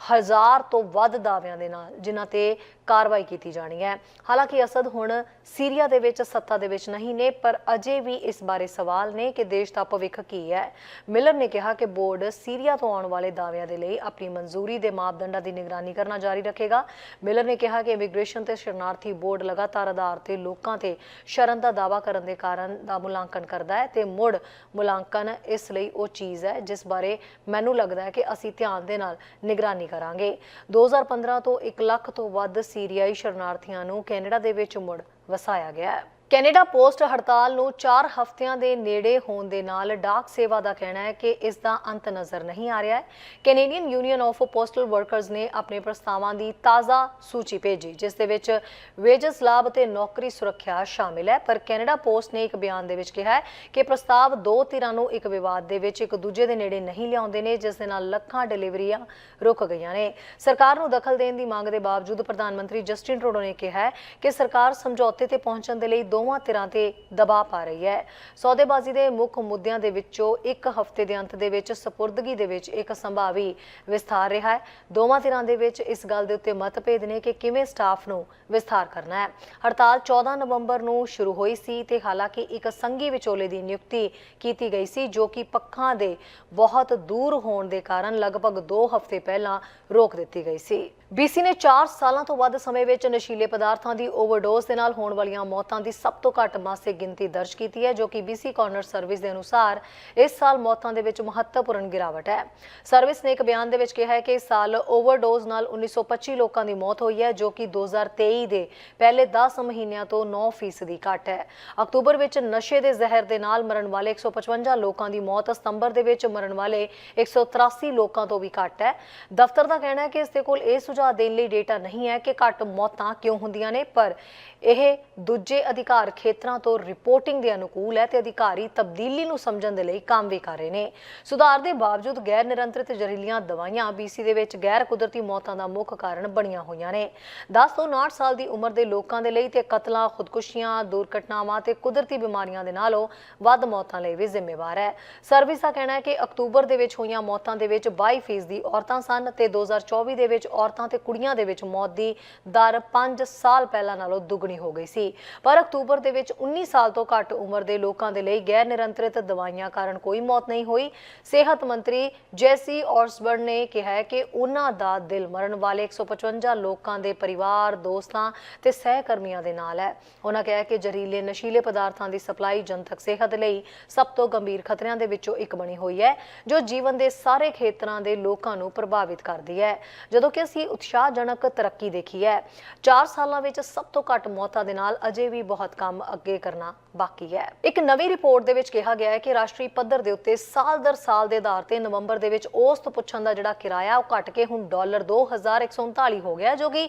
ਹਜ਼ਾਰ ਤੋਂ ਵੱਧ ਦਾਅਵਿਆਂ ਦੇ ਨਾਲ ਜਿਨ੍ਹਾਂ ਤੇ ਕਾਰਵਾਈ ਕੀਤੀ ਜਾਣੀ ਹੈ। ਹਾਲਾਂਕਿ ਅਸਦ ਹੁਣ ਸੀਰੀਆ ਦੇ ਵਿੱਚ ਸੱਤਾ ਦੇ ਵਿੱਚ ਨਹੀਂ ਨੇ, ਪਰ ਅਜੇ ਵੀ ਇਸ ਬਾਰੇ ਸਵਾਲ ਨੇ ਕਿ ਦੇਸ਼ ਦਾ ਭਵਿੱਖ ਕੀ ਹੈ। ਮਿਲਰ ਨੇ ਕਿਹਾ ਕਿ ਬੋਰਡ ਸੀਰੀਆ ਤੋਂ ਆਉਣ ਵਾਲੇ ਦਾਅਵਿਆਂ ਦੇ ਲਈ ਆਪਣੀ ਮਨਜ਼ੂਰੀ ਦੇ ਮਾਪਦੰਡਾਂ ਦੀ ਨਿਗਰਾਨੀ ਕਰਨਾ ਜਾਰੀ ਰੱਖੇਗਾ। ਮਿਲਰ ਨੇ ਕਿਹਾ ਕਿ ਇਮੀਗ੍ਰੇਸ਼ਨ ਤੇ ਸ਼ਰਨਾਰਥੀ ਬੋਰਡ ਲਗਾਤਾਰ ਆਧਾਰ ਤੇ ਲੋਕਾਂ ਤੇ ਸ਼ਰਨ ਦਾ ਦਾਅਵਾ ਕਰਨ ਦੇ ਕਾਰਨ ਦਾ ਮੁਲਾਂਕਣ ਕਰਦਾ ਹੈ ਤੇ ਮੁੜ ਮੁਲਾਂਕਣ ਇਸ ਲਈ ਉਹ ਚੀਜ਼ ਹੈ ਜਿਸ ਬਾਰੇ ਮੈਨੂੰ ਲੱਗਦਾ ਹੈ ਕਿ ਅਸੀਂ ਧਿਆਨ ਦੇ ਨਾਲ ਨਿਗਰਾਨੀ ਕਰਾਂਗੇ। 2015 ਤੋਂ 1 ਲੱਖ ਤੋਂ ਵੱਧ ਸੀਰੀਆਈ ਸ਼ਰਨਾਰਥੀਆਂ ਨੂੰ ਕੈਨੇਡਾ ਦੇ ਵਿੱਚ ਮੁੜ ਵਸਾਇਆ ਗਿਆ ਹੈ। ਕੈਨੇਡਾ ਪੋਸਟ ਹੜਤਾਲ ਨੂੰ 4 ਹਫ਼ਤਿਆਂ ਦੇ ਨੇੜੇ ਹੋਣ ਦੇ ਨਾਲ ਡਾਕ ਸੇਵਾ ਦਾ ਕਹਿਣਾ ਹੈ ਕਿ ਇਸ ਦਾ ਅੰਤ ਨਜ਼ਰ ਨਹੀਂ ਆ ਰਿਹਾ ਹੈ। Canadian union of postal workers ਨੇ ਆਪਣੇ ਪ੍ਰਸਤਾਵਾਂ ਦੀ ਤਾਜ਼ਾ ਸੂਚੀ ਭੇਜੀ, ਜਿਸ ਦੇ ਵਿੱਚ ਵੇਜਸ ਲਾਭ ਅਤੇ ਨੌਕਰੀ ਸੁਰੱਖਿਆ ਸ਼ਾਮਿਲ ਹੈ। ਪਰ ਕੈਨੇਡਾ ਪੋਸਟ ਨੇ ਇੱਕ ਬਿਆਨ ਦੇ ਵਿੱਚ ਕਿਹਾ ਹੈ ਕਿ ਪ੍ਰਸਤਾਵ ਦੋ ਧਿਰਾਂ ਨੂੰ ਇੱਕ ਵਿਵਾਦ ਦੇ ਵਿੱਚ ਇੱਕ ਦੂਜੇ ਦੇ ਨੇੜੇ ਨਹੀਂ ਲਿਆਉਂਦੇ ਨੇ, ਜਿਸ ਦੇ ਨਾਲ ਲੱਖਾਂ ਡਿਲੀਵਰੀਆਂ ਰੁਕ ਗਈਆਂ ਨੇ। ਸਰਕਾਰ ਨੂੰ ਦਖਲ ਦੇਣ ਦੀ ਮੰਗ ਦੇ ਬਾਵਜੂਦ ਪ੍ਰਧਾਨ ਮੰਤਰੀ ਜਸਟਿਨ ਟਰੂਡੋ ਨੇ ਕਿਹਾ ਹੈ ਕਿ ਸਰਕਾਰ ਸਮਝੌਤੇ ਤੇ ਪਹੁੰਚਣ ਦੇ ਲਈ ਦੋਵਾਂ ਧਿਰਾਂ ਤੇ ਦਬਾਅ ਪਾ ਰਹੀ ਹੈ। ਸੌਦੇਬਾਜ਼ੀ ਦੇ ਮੁੱਖ ਮੁੱਦਿਆਂ ਦੇ ਵਿੱਚੋਂ ਇੱਕ ਹਫ਼ਤੇ ਦੇ ਅੰਤ ਦੇ ਵਿੱਚ ਸਪੁਰਦਗੀ ਦੇ ਵਿੱਚ ਇੱਕ ਸੰਭਾਵੀ ਵਿਸਥਾਰ ਰਿਹਾ ਹੈ। ਦੋਵਾਂ ਧਿਰਾਂ ਦੇ ਵਿੱਚ ਇਸ ਗੱਲ ਦੇ ਉੱਤੇ ਮਤਭੇਦ ਨੇ ਕਿ ਕਿਵੇਂ ਸਟਾਫ ਨੂੰ ਵਿਸਥਾਰ ਕਰਨਾ ਹੈ। ਹੜਤਾਲ 14 ਨਵੰਬਰ ਨੂੰ ਸ਼ੁਰੂ ਹੋਈ ਸੀ ਤੇ ਹਾਲਾਂਕਿ ਇੱਕ ਸੰਘੀ ਵਿਚੋਲੇ ਦੀ ਨਿਯੁਕਤੀ ਕੀਤੀ ਗਈ ਸੀ, ਜੋ ਕਿ ਪੱਖਾਂ ਦੇ ਬਹੁਤ ਦੂਰ ਹੋਣ ਦੇ ਕਾਰਨ ਲਗਭਗ 2 ਹਫ਼ਤੇ ਪਹਿਲਾਂ ਰੋਕ ਦਿੱਤੀ ਗਈ ਸੀ। ਬੀਸੀ ਨੇ 4 ਸਾਲਾਂ ਤੋਂ ਵੱਧ ਸਮੇਂ ਵਿੱਚ ਨਸ਼ੀਲੇ ਪਦਾਰਥਾਂ ਦੀ ਓਵਰਡੋਜ਼ ਦੇ ਨਾਲ ਹੋਣ ਵਾਲੀਆਂ ਮੌਤਾਂ ਦੀ ਸਭ ਤੋਂ ਘੱਟ ਮਾਸਿਕ ਗਿਣਤੀ ਦਰਜ ਕੀਤੀ ਹੈ, ਜੋ ਕਿ ਬੀਸੀ ਕਾਰਨਰ ਸਰਵਿਸ ਦੇ ਅਨੁਸਾਰ ਇਸ ਸਾਲ ਮੌਤਾਂ ਦੇ ਵਿੱਚ ਮਹੱਤਵਪੂਰਨ ਗਿਰਾਵਟ ਹੈ। ਸਰਵਿਸ ਨੇ ਇੱਕ ਬਿਆਨ ਦੇ ਵਿੱਚ ਕਿਹਾ ਹੈ ਕਿ ਇਸ ਸਾਲ ਓਵਰਡੋਜ਼ ਨਾਲ 1925 ਲੋਕਾਂ ਦੀ ਮੌਤ ਹੋਈ ਹੈ, ਜੋ ਕਿ 2023 ਦੇ ਪਹਿਲੇ 10 ਮਹੀਨਿਆਂ ਤੋਂ 9% ਘੱਟ ਹੈ। ਅਕਤੂਬਰ ਵਿੱਚ ਨਸ਼ੇ ਦੇ ਜ਼ਹਿਰ ਦੇ ਨਾਲ ਮਰਨ ਵਾਲੇ 155 ਲੋਕਾਂ ਦੀ ਮੌਤ, ਸਤੰਬਰ ਦੇ ਵਿੱਚ ਮਰਨ ਵਾਲੇ 183 ਲੋਕਾਂ ਤੋਂ ਵੀ ਘੱਟ ਹੈ। ਦਫ਼ਤਰ ਦਾ ਕਹਿਣਾ ਹੈ ਕਿ ਇਸ ਦੇ ਕੋਲ ਇਹ ਸੁਝਾਅ ਦੇਣ ਲਈ ਡੇਟਾ ਨਹੀਂ ਹੈ ਕਿ ਘੱਟ ਮੌਤਾਂ ਕਿਉਂ ਹੁੰਦੀਆਂ ਨੇ ਪਰ ਇਹ ਦੂਜੇ ਅਧਿਕਾਰ ਖੇਤਰਾਂ ਤੋਂ ਰਿਪੋਰਟਿੰਗ ਦੇ ਅਨੁਕੂਲ ਹੈ ਤੇ ਅਧਿਕਾਰੀ ਤਬਦੀਲੀ ਨੂੰ ਸਮਝਣ ਦੇ ਲਈ ਕੰਮ ਵੀ ਕਰ ਰਹੇ ਨੇ। ਸੁਧਾਰ ਦੇ ਬਾਵਜੂਦ ਗੈਰ ਨਿਰੰਤਰਿਤ ਜ਼ਹਿਰੀਲੀਆਂ ਦਵਾਈਆਂ ਬੀਸੀ ਦੇ ਵਿੱਚ ਗੈਰ ਕੁਦਰਤੀ ਮੌਤਾਂ ਦਾ ਮੁੱਖ ਕਾਰਨ ਬਣੀਆਂ ਹੋਈਆਂ ਨੇ। 10 ਤੋਂ 59 ਸਾਲ ਦੀ ਉਮਰ ਦੇ ਲੋਕਾਂ ਦੇ ਲਈ ਤੇ ਕਤਲਾਂ, ਖੁਦਕੁਸ਼ੀਆਂ, ਦੁਰਘਟਨਾਵਾਂ ਤੇ ਕੁਦਰਤੀ ਬਿਮਾਰੀਆਂ ਦੇ ਨਾਲੋਂ ਵੱਧ ਮੌਤਾਂ ਲਈ ਵੀ ਜ਼ਿੰਮੇਵਾਰ ਹੈ। ਸਰਵਿਸ ਦਾ ਕਹਿਣਾ ਹੈ ਕਿ ਅਕਤੂਬਰ ਦੇ ਵਿੱਚ ਹੋਈਆਂ ਮੌਤਾਂ ਦੇ ਵਿੱਚ 22% ਦੀ ਔਰਤਾਂ ਸਨ ਤੇ 2024 ਦੇ ਵਿੱਚ ਔਰਤਾਂ ਤੇ ਕੁੜੀਆਂ ਦੇ ਵਿੱਚ ਮੌਤ ਦੀ ਦਰ 5 ਸਾਲ ਪਹਿਲਾਂ ਨਾਲੋਂ ਦੁੱਗਣੀ ਹੋ ਗਈ ਸੀ। ਪਰ ਅਕਤੂਬਰ ਦੇ ਵਿੱਚ 19 ਸਾਲ ਤੋਂ ਘੱਟ ਉਮਰ ਦੇ ਲੋਕਾਂ ਦੇ ਲਈ ਗੈਰ ਨਿਰੰਤਰਿਤ ਦਵਾਈਆਂ ਕਾਰਨ ਕੋਈ ਮੌਤ ਨਹੀਂ ਹੋਈ। ਸਿਹਤ ਮੰਤਰੀ ਜੈਸੀ ਔਰਸਬਰਡ ਨੇ ਕਿਹਾ ਹੈ ਕਿ ਉਹਨਾਂ ਦਾ ਦਿਲ ਮਰਨ ਵਾਲੇ 155 ਲੋਕਾਂ ਦੇ ਪਰਿਵਾਰ, ਦੋਸਤਾਂ ਤੇ ਸਹਿਕਰਮੀਆਂ ਦੇ ਨਾਲ ਹੈ। ਉਹਨਾਂ ਕਿਹਾ ਕਿ ਜ਼ਹਿਰੀਲੇ ਨਸ਼ੀਲੇ ਪਦਾਰਥਾਂ ਦੀ ਸਪਲਾਈ ਜਨਤਕ ਸਿਹਤ ਲਈ ਸਭ ਤੋਂ ਗੰਭੀਰ ਖਤਰਿਆਂ ਦੇ ਵਿੱਚੋਂ ਇੱਕ ਬਣੀ ਹੋਈ ਹੈ, ਜੋ ਜੀਵਨ ਦੇ ਸਾਰੇ ਖੇਤਰਾਂ ਦੇ ਲੋਕਾਂ ਨੂੰ ਪ੍ਰਭਾਵਿਤ ਕਰਦੀ ਹੈ। ਜਦੋਂ ਕਿ ਅਸੀਂ ਉਤਸ਼ਾਹਜਨਕ ਤਰੱਕੀ ਦੇਖੀ ਹੈ 4 ਸਾਲਾਂ ਵਿੱਚ ਸਭ ਤੋਂ ਘੱਟ ਮੌਤਾਂ ਦੇ ਨਾਲ ਅਜੇ ਵੀ ਬਹੁਤ ਕੰਮ ਅੱਗੇ ਕਰਨਾ ਬਾਕੀ ਹੈ। ਇੱਕ ਨਵੀਂ ਰਿਪੋਰਟ ਦੇ ਵਿੱਚ ਕਿਹਾ ਗਿਆ ਹੈ ਕਿ ਰਾਸ਼ਟਰੀ ਪੱਧਰ ਦੇ ਉੱਤੇ ਸਾਲ ਦਰ ਸਾਲ ਦੇ ਆਧਾਰ ਤੇ ਨਵੰਬਰ ਦੇ ਵਿੱਚ ਔਸਤ ਪੁੱਛਣ ਦਾ ਜਿਹੜਾ ਕਿਰਾਇਆ ਉਹ ਘਟ ਕੇ ਹੁਣ ਡਾਲਰ 2139 ਹੋ ਗਿਆ, ਜੋ ਕਿ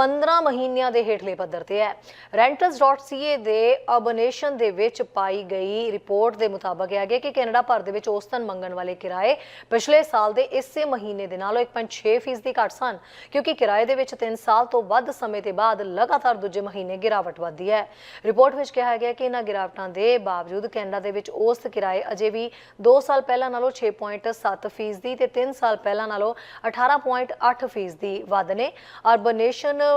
15 ਮਹੀਨਿਆਂ ਦੇ ਹੇਠਲੇ ਪੱਧਰ ਤੇ ਹੈ। Rentals.ca ਦੇ ਅਬਨੇਸ਼ਨ ਦੇ ਵਿੱਚ ਪਾਈ ਗਈ ਰਿਪੋਰਟ ਦੇ ਮੁਤਾਬਕ ਇਹ ਗਿਆ ਕਿ ਕੈਨੇਡਾ ਭਰ ਦੇ ਵਿੱਚ ਔਸਤਨ ਮੰਗਣ ਵਾਲੇ ਕਿਰਾਏ ਪਿਛਲੇ ਸਾਲ ਦੇ ਇਸੇ ਮਹੀਨੇ ਦੇ ਨਾਲੋਂ 1.6% ਦੀ ਘੱਟ ਸਨ, ਕਿਉਂਕਿ ਕਿਰਾਏ ਦੇ ਵਿੱਚ 3 ਸਾਲ ਤੋਂ ਵੱਧ ਸਮੇਂ ਦੇ ਬਾਅਦ ਲਗਾਤਾਰ ਦੂਜੇ ਮਹੀਨੇ ਗਿਰਾਵਟ ਵਧੀ ਹੈ। ਰਿਪੋਰਟ ਵਿੱਚ ਕਿਹਾ ਗਿਆ ਕਿ ਇਹਨਾਂ ਗਿਰਾਵਟਾਂ ਦੇ ਬਾਵਜੂਦ ਕੈਨੇਡਾ ਦੇ ਵਿੱਚ ਔਸਤ ਕਿਰਾਏ ਅਜੇ ਵੀ 2 ਸਾਲ ਪਹਿਲਾਂ ਨਾਲੋਂ 6.7% ਦੀ ਤੇ 3 ਸਾਲ ਪਹਿਲਾਂ ਨਾਲੋਂ 18.8% ਦੀ ਵਧ ਨੇ। ਅਰਬਨੇਸ਼ਨ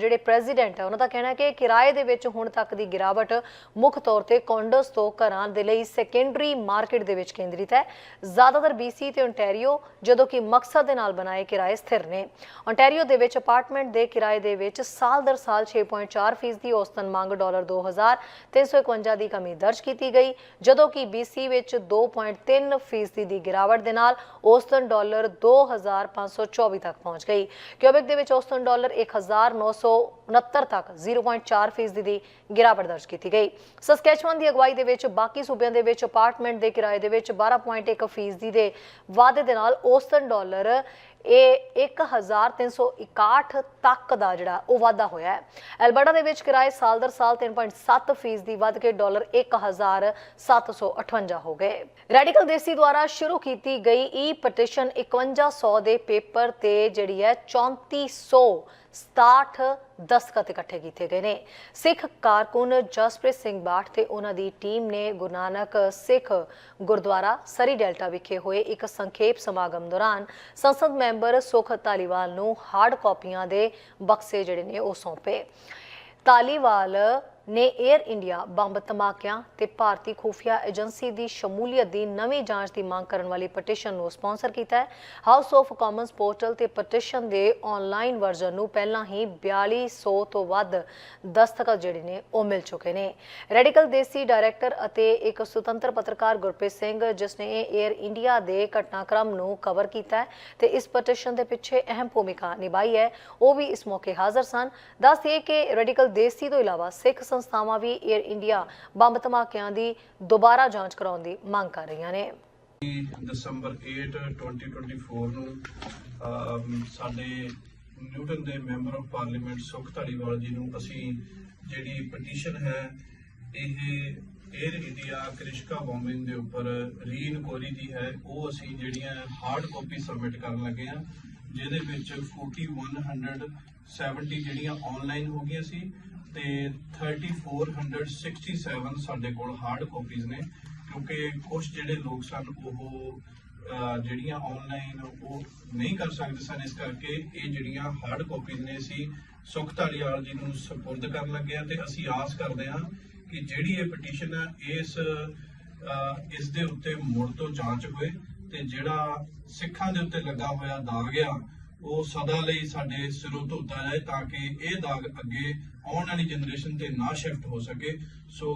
ਜਿਹੜੇ ਪ੍ਰੈਜ਼ੀਡੈਂਟ ਹੈ ਉਹਨਾਂ ਦਾ ਕਹਿਣਾ ਹੈ ਕਿ ਕਿਰਾਏ ਦੇ ਵਿੱਚ ਹੁਣ ਤੱਕ ਦੀ ਗਿਰਾਵਟ ਮੁੱਖ ਤੌਰ ਤੇ ਕੌਂਡੋਸ ਤੋਂ ਘਰਾਂ ਦੇ ਲਈ ਸੈਕੰਡਰੀ ਮਾਰਕੀਟ ਦੇ ਵਿੱਚ ਕੇਂਦਰਿਤ ਹੈ। ਜ਼ਿਆਦਾਤਰ ਬੀਸੀ ਤੇ ਓਨਟਾਰੀਓ ਜਦੋਂ ਕਿ ਮਕਸਦ ਦੇ ਨਾਲ ਬਣਾਏ ਕਿਰਾਏ ਸਥਿਰ ਨੇ। ਓਨਟਾਰੀਓ ਦੇ ਵਿੱਚ ਅਪਾਰਟਮੈਂਟ ਦੇ ਕਿਰਾਏ ਦੇ ਵਿੱਚ ਸਾਲ ਦਰ ਸਾਲ 6.4% ਦੀ ਔਸਤਨ ਮੰਗ ਡਾਲਰ 2351 ਦੀ ਕਮੀ ਦਰਜ ਕੀਤੀ ਗਈ, ਜਦੋਂ ਕਿ ਬੀਸੀ ਵਿੱਚ 2.3% ਦੀ ਗਿਰਾਵਟ ਦੇ ਨਾਲ ਔਸਤਨ ਡਾਲਰ 2524 ਤੱਕ ਪਹੁੰਚ ਗਈ। ਕਿਊਬਿਕ ਦੇ ਵਿੱਚ ਔਸਤਨ ਡਾਲਰ 1969 ਤੱਕ 0.4% ਦੀ ਗਿਰਾਵਟ ਦਰਜ ਕੀਤੀ ਗਈ। ਸਸਕੈਚੁਅਨ ਦੀ ਅਗਵਾਈ ਦੇ ਵਿੱਚ ਬਾਕੀ ਸੂਬਿਆਂ ਦੇ ਵਿੱਚ ਅਪਾਰਟਮੈਂਟ ਦੇ ਕਿਰਾਏ ਦੇ ਵਿੱਚ 12.1% ਦੇ ਵਾਧੇ ਦੇ ਨਾਲ ਔਸਤਨ ਡਾਲਰ ਇਹ 1361 ਤੱਕ ਦਾ ਜਿਹੜਾ ਉਹ ਵਾਧਾ ਹੋਇਆ ਹੈ। ਐਲਬਰਟਾ ਦੇ ਵਿੱਚ ਕਿਰਾਏ ਸਾਲ ਦਰ ਸਾਲ 3.7% ਦੀ ਵੱਧ ਕੇ ਡਾਲਰ 1758 ਹੋ ਗਏ। ਰੈਡੀਕਲ ਦੇਸੀ ਦੁਆਰਾ ਸ਼ੁਰੂ ਕੀਤੀ ਗਈ ਈ ਪਟੀਸ਼ਨ 5100 ਦੇ ਪੇਪਰ ਤੇ ਜਿਹੜੀ ਹੈ 3400 67 ਦਸਤਖਤ ਇਕੱਠੇ ਕੀਤੇ ਗਏ ਨੇ। ਸਿੱਖ ਕਾਰਕੁਨ ਜਸਪ੍ਰੀਤ ਸਿੰਘ ਬਾਠ ਤੇ ਉਹਨਾਂ ਦੀ ਟੀਮ ਨੇ ਗੁਰੂ ਨਾਨਕ ਸਿੱਖ ਗੁਰਦੁਆਰਾ ਸਰੀ ਡੈਲਟਾ ਵਿਖੇ ਹੋਏ ਇੱਕ ਸੰਖੇਪ ਸਮਾਗਮ ਦੌਰਾਨ ਸੰਸਦ ਮੈਂਬਰ ਸੁਖ ਧਾਲੀਵਾਲ ਨੂੰ ਹਾਰਡ ਕਾਪੀਆਂ ਦੇ ਬਕਸੇ ਜਿਹੜੇ ਨੇ ਉਹ ਸੌਂਪੇ। ਧਾਲੀਵਾਲ ਨੇ 에ਅਰ ਇੰਡੀਆ ਬੰਬ ਧਮਾਕਿਆਂ ਤੇ ਭਾਰਤੀ ਖੁਫੀਆ ਏਜੰਸੀ ਦੀ ਸ਼ਮੂਲੀਅਤ ਦੀ ਨਵੀਂ ਜਾਂਚ ਦੀ ਮੰਗ ਕਰਨ ਵਾਲੀ ਪਟੀਸ਼ਨ ਨੂੰ ਸਪਾਂਸਰ ਕੀਤਾ ਹੈ। ਹਾਊਸ ਆਫ ਕਾਮਨਸ ਪੋਰਟਲ ਤੇ ਪਟੀਸ਼ਨ ਦੇ ਆਨਲਾਈਨ ਵਰਜ਼ਨ ਨੂੰ ਪਹਿਲਾਂ ਹੀ 4200 ਤੋਂ ਵੱਧ ਦਸਤਖਤ ਜਿਹੜੇ ਨੇ ਉਹ ਮਿਲ ਚੁੱਕੇ ਨੇ। ਰੈਡੀਕਲ ਦੇਸੀ ਡਾਇਰੈਕਟਰ ਅਤੇ ਇੱਕ ਸੁਤੰਤਰ ਪੱਤਰਕਾਰ ਗੁਰਪ੍ਰੀਤ ਸਿੰਘ, ਜਿਸ ਨੇ 에ਅਰ ਇੰਡੀਆ ਦੇ ਘਟਨਾਕ੍ਰਮ ਨੂੰ ਕਵਰ ਕੀਤਾ ਹੈ ਤੇ ਇਸ ਪਟੀਸ਼ਨ ਦੇ ਪਿੱਛੇ ਅਹਿਮ ਭੂਮਿਕਾ ਨਿਭਾਈ ਹੈ। ਉਹ ਵੀ ਇਸ ਮੌਕੇ ਹਾਜ਼ਰ ਸਨ। ਦੱਸ ਕਿ ਰੈਡੀਕਲ ਦੇਸੀ ਤੋਂ ਇਲਾਵਾ ਸਿੱਖ ਸੰਸਥਾਵਾਂ ਵੀ 에ਅਰ ਇੰਡੀਆ ਬੰਬ ਧਮਾਕਿਆਂ ਦੀ ਦੁਬਾਰਾ ਜਾਂਚ ਕਰਾਉਣ ਦੀ ਮੰਗ ਕਰ ਰਹੀਆਂ ਨੇ। ਦਸੰਬਰ 8 2024 ਨੂੰ ਸਾਡੇ ਨਿਊਟਨ ਦੇ ਮੈਂਬਰ ਆਫ ਪਾਰਲੀਮੈਂਟ ਸੁਖ ਧਾਲੀਵਾਲ ਜੀ ਨੂੰ ਅਸੀਂ ਜਿਹੜੀ ਪਟੀਸ਼ਨ ਹੈ, ਇਹ 에ਅਰ ਇੰਡੀਆ ਕ੍ਰਿਸ਼ਕਾ ਬੰਬਿੰਗ ਦੇ ਉੱਪਰ ਰੀ ਇਨਕੁਆਰੀ ਦੀ ਹੈ, ਉਹ ਅਸੀਂ ਜਿਹੜੀਆਂ ਹਾਰਡ ਕਾਪੀ ਸਬਮਿਟ ਕਰਨ ਲੱਗੇ ਆ ਜਿਹਦੇ ਵਿੱਚ 4170 ਜਿਹੜੀਆਂ ਆਨਲਾਈਨ ਹੋ ਗਈਆਂ ਸੀ ਤੇ 3467 ਸਾਡੇ ਕੋਲ ਹਾਰਡ ਕਾਪੀਜ਼ ਨੇ, ਕਿਉਂਕਿ ਕੁਝ ਜਿਹੜੇ ਲੋਕ ਸਨ ਉਹ ਜਿਹੜੀਆਂ ਆਨਲਾਈਨ ਉਹ ਨਹੀਂ ਕਰ ਸਕਦੇ ਸਨ, ਇਸ ਕਰਕੇ ਇਹ ਜਿਹੜੀਆਂ ਹਾਰਡ ਕਾਪੀਜ਼ ਨੇ, ਅਸੀਂ ਸੁਖ ਧਾਲੀਵਾਲ ਜੀ ਨੂੰ ਸਪੁਰਦ ਕਰਨ ਲੱਗੇ ਆ ਤੇ ਅਸੀਂ ਆਸ ਕਰਦੇ ਹਾਂ ਕਿ ਜਿਹੜੀ ਇਹ ਪਟੀਸ਼ਨ ਹੈ, ਇਸ ਇਸ ਦੇ ਉੱਤੇ ਮੁੜ ਤੋਂ ਜਾਂਚ ਹੋਏ ਤੇ ਜਿਹੜਾ ਸਿੱਖਾਂ ਦੇ ਉੱਤੇ ਲੱਗਾ ਹੋਇਆ ਦਾਗ ਆ ਉਹ ਸਦਾ ਲਈ ਸਾਡੇ ਸਿਰੋਂ ਧੋਤਾ ਜਾਏ ਤਾਂ ਕਿ ਇਹ ਦਾਗ ਅੱਗੇ ਆਉਣ ਵਾਲੀ ਜਨਰੇਸ਼ਨ ਤੇ ਨਾ ਸ਼ਿਫਟ ਹੋ ਸਕੇ। ਸੋ